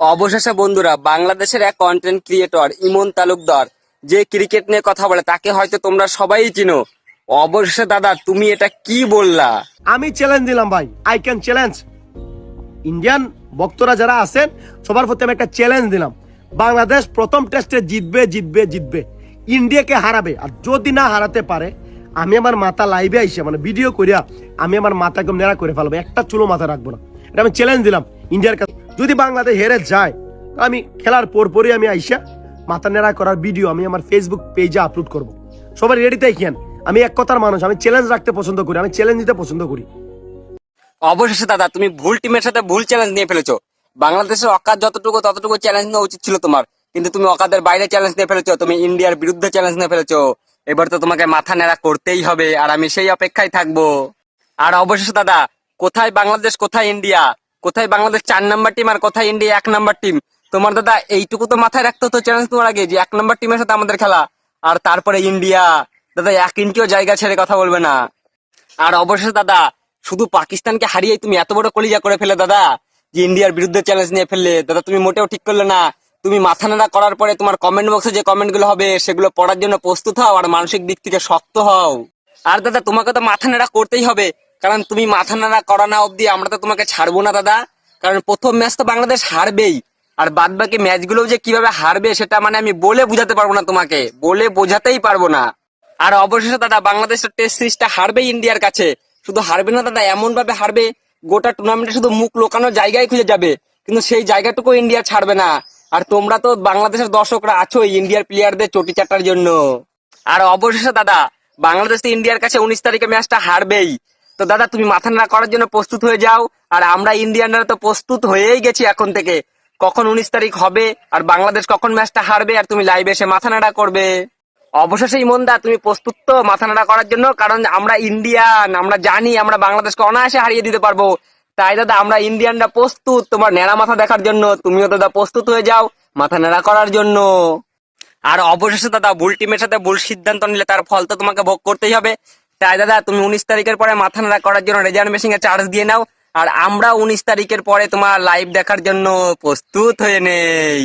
অবশেষে বন্ধুরা বাংলাদেশের এক কন্টেন্ট ক্রিয়েটর ইমন তালুকদার, যে ক্রিকেট নিয়ে কথা বলে, তাকে হয়তো তোমরা সবাই চিনো। অবশেষে দাদা, তুমি এটা কি বললা? আমি চ্যালেঞ্জ দিলাম ভাই আই ক্যান চ্যালেঞ্জ ইন্ডিয়ান ভক্তরা যারা আছেন, সবার প্রতি আমি একটা চ্যালেঞ্জ দিলাম। বাংলাদেশ প্রথম টেস্টে জিতবে জিতবে জিতবে। ইন্ডিয়াকে হারাবে। আর যদি না হারাতে পারে, আমি আমার মাথা লাইভে আইসে মানে ভিডিও করিয়া আমি আমার মাথা নেড়া করে ফেলব। একটা চুলো মাথা রাখব না। এটা আমি চ্যালেঞ্জ দিলাম ইন্ডিয়ার কাছে। যদি বাংলাদেশ হেরে যায়, আমি খেলার পরপরই আমি আইসা মাথা নেড়া করার ভিডিও আমি আমার ফেসবুক পেজে আপলোড করব। সবাই রেডি দেখেন আমি এক কথার মানুষ, আমি চ্যালেঞ্জ রাখতে পছন্দ করি, আমি চ্যালেঞ্জ দিতে পছন্দ করি। অবশেষে দাদা, তুমি ভুল টিমের সাথে ভুল চ্যালেঞ্জ নিয়ে ফেলেছো। বাংলাদেশের অকাত যতটুকু, ততটুকু চ্যালেঞ্জ নেওয়া উচিত ছিল তোমার। কিন্তু তুমি অকাদের বাইরে চ্যালেঞ্জ নিয়ে ফেলেছো, তুমি ইন্ডিয়ার বিরুদ্ধে চ্যালেঞ্জ নিয়ে ফেলেছো। এবার তো তোমাকে মাথা নেড়া করতেই হবে, আর আমি সেই অপেক্ষায় থাকব। আর অবশেষে দাদা, কোথায় বাংলাদেশ, কোথায় ইন্ডিয়া? কোথায় বাংলাদেশ চার নাম্বার টিম আর কোথায় ইন্ডিয়া এক নাম্বার টিম তোমার দাদা, এইটুকু তো মাথায় রাখতে হতো চ্যালেঞ্জ তোমার আগে যে এক নাম্বার টিমের সাথে আমাদের খেলা। আর তারপরে ইন্ডিয়া দাদা, এক ইঞ্চিও জায়গা ছেড়ে কথা বলবে না। আর অবশেষে দাদা, শুধু পাকিস্তানকে হারিয়ে তুমি এত বড় কলিজা করে ফেলে দাদা, যে ইন্ডিয়ার বিরুদ্ধে চ্যালেঞ্জ নিয়ে ফেললে। দাদা, তুমি মোটেও ঠিক করলে না। তুমি মাথা নাড়া করার পরে তোমার কমেন্ট বক্সে যে কমেন্টগুলো হবে, সেগুলো পড়ার জন্য প্রস্তুত হও আর মানসিক দিক থেকে শক্ত হও। আর দাদা, তোমাকে তো মাথা নাড়া করতেই হবে। কারণ তুমি মাথা নাড়া করা না অব্দি আমরা তো তোমাকে ছাড়বো না, দাদা। কারণ প্রথম ম্যাচ তো বাংলাদেশ হারবেই। আর বাদ বাকি ম্যাচগুলো যে কীভাবে হারবে সেটা মানে আমি বলে বোঝাতে পারব না তোমাকে। বলে বোঝাতেই পারব না। আর অবশেষে, দাদা বাংলাদেশের টেস্ট সিরিজটা হারবে ইন্ডিয়ার কাছে। শুধু হারবে না, দাদা এমন ভাবে হারবে, গোটা টুর্নামেন্টে শুধু মুখ লোকানোর জায়গায় খুঁজে যাবে। কিন্তু সেই জায়গাটুকু ইন্ডিয়া ছাড়বে না। আর তোমরা তো বাংলাদেশের দর্শকরা আছো ইন্ডিয়ার প্লেয়ারদের চটি চাটার জন্য। আর অবশেষে, দাদা, বাংলাদেশ ইন্ডিয়ার কাছে উনিশ তারিখে ম্যাচটা হারবেই। তো দাদা, তুমি মাথা নাড়া করার জন্য প্রস্তুত হয়ে যাও। আর আমরা ইন্ডিয়ানরা তো প্রস্তুত হয়েই গেছি এখন থেকে। কখন উনিশ তারিখ হবে আর বাংলাদেশ কখন ম্যাচটা হারবে আর তুমি লাইভে এসে মাথা নাড়া করবে? অবশেষে ইমনদা তুমি প্রস্তুত তো মাথা নাড়া করার জন্য, কারণ আমরা ইন্ডিয়ান আমরা জানি আমরা বাংলাদেশকে অনায়াসে হারিয়ে দিতে পারব। তাই দাদা, আমরা ইন্ডিয়ানরা প্রস্তুত তোমার ন্যাড়া মাথা দেখার জন্য। তুমিও দাদা প্রস্তুত হয়ে যাও মাথা নাড়া করার জন্য। আর অবশেষে দাদা ভুল টিমের সাথে ভুল সিদ্ধান্ত নিলে তার ফল তো তোমাকে ভোগ করতেই হবে। তাই দাদা, তুমি উনিশ তারিখের পরে মাথা নাড়া করার জন্য রেজার্ভেশন এ চার্জ দিয়ে নাও। আর আমরা উনিশ তারিখের পরে তোমার লাইভ দেখার জন্য প্রস্তুত হয়ে নেই।